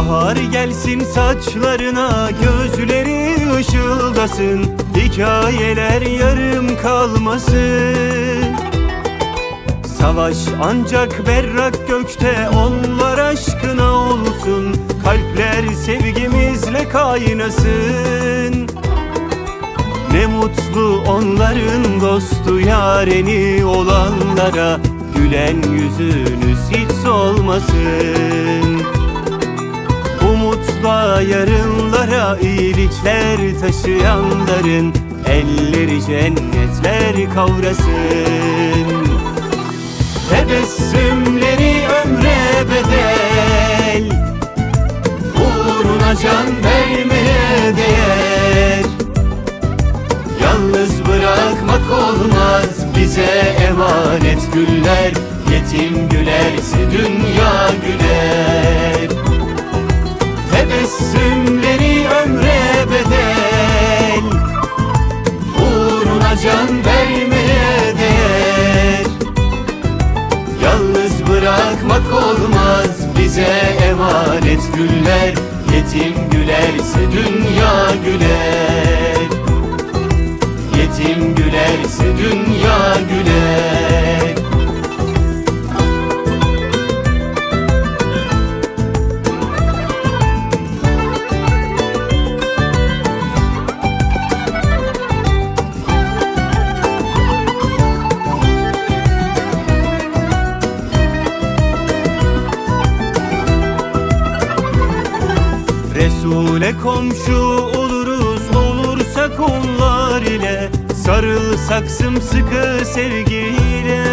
Bahar gelsin saçlarına gözleri ışıldasın Hikayeler yarım kalmasın. Savaş ancak berrak gökte onlar aşkına olsun Kalpler sevgimizle kaynasın. Ne mutlu onların dostu yareni olanlara Gülen yüzünüz hiç solmasın Umutla yarınlara iyilikler taşıyanların Elleri cennetler kavrasın. Tebessümleri ömre bedel Uğruna can vermeye değer. Yalnız bırakmak olmaz bize emanet güller. Yetim gülerse dünya güler Tebessümleri ömre bedel. Uğruna can vermeye değer. Yalnız bırakmak olmaz bize emanet güller. Yetim gülerse dünya Resul'e komşu oluruz olursak onlar ile Sarılsak sımsıkı sevgiyle.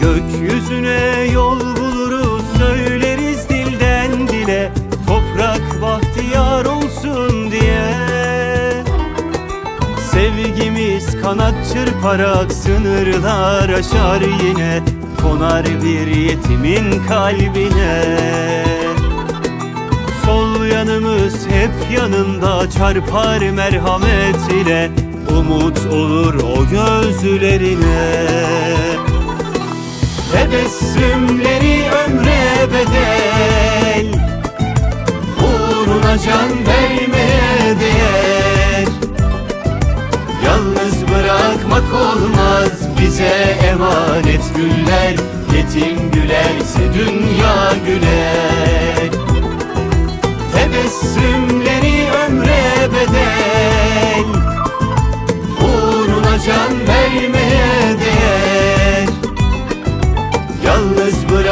Gökyüzüne yol buluruz söyleriz dilden dile Toprak bahtiyar olsun diye. Sevgimiz kanat çırparak sınırlar aşar yine Konar bir yetimin kalbine yanında çarpar merhamet ile Umut olur o gözlerine. Tebessümleri ömre bedel Uğruna can vermeye değer. Yalnız bırakmak olmaz bize emanet güller Yetim gülerse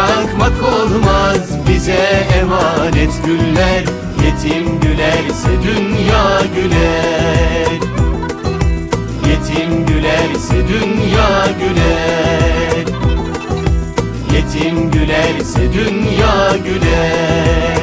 bırakmak olmaz. Bize emanet güller Yetim gülerse dünya güler. Yetim gülerse dünya güler. Yetim gülerse dünya güler